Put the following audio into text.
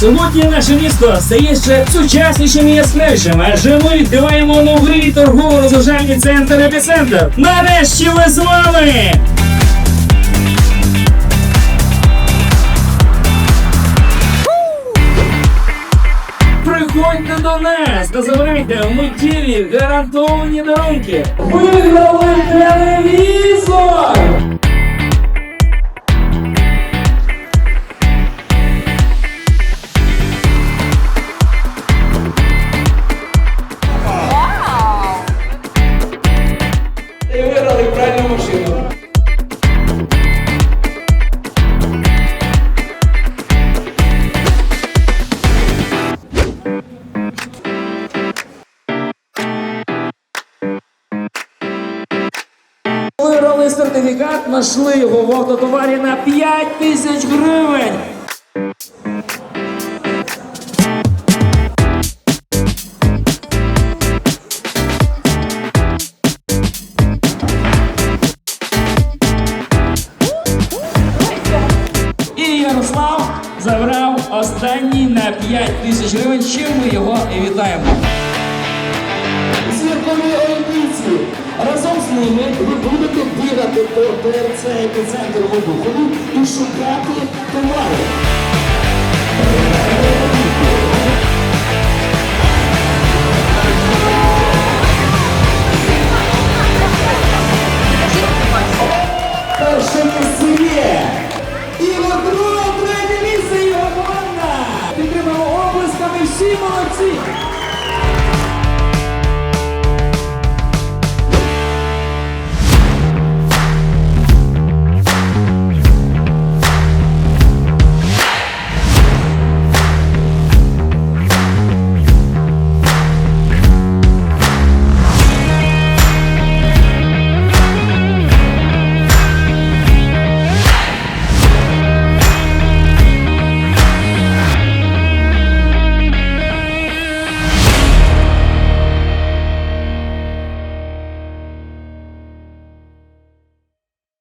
Сьогодні наше місто стає ще сучаснішим і яскравішим, адже ми відкриваємо новий торгово-розважальний центр епіцентр. Нарешті ви з вами! Приходьте до нас та забирайте миттєві гарантовані дарунки. Виграли телевізор! Виграли сертифікат, знайшли його в автотоварі на 5 тисяч гривень. Ярослав забрав останній на 5 тисяч гривень, чим ми його і вітаємо. Зіркові олімпійці. Разом з ними ви будете бігати по ТРЦ епіцентр вибуху і шукати товари. Перше місце є. Ігор Друг, третє місце Ігор Команда. Підтримаємо облисками всі молодці.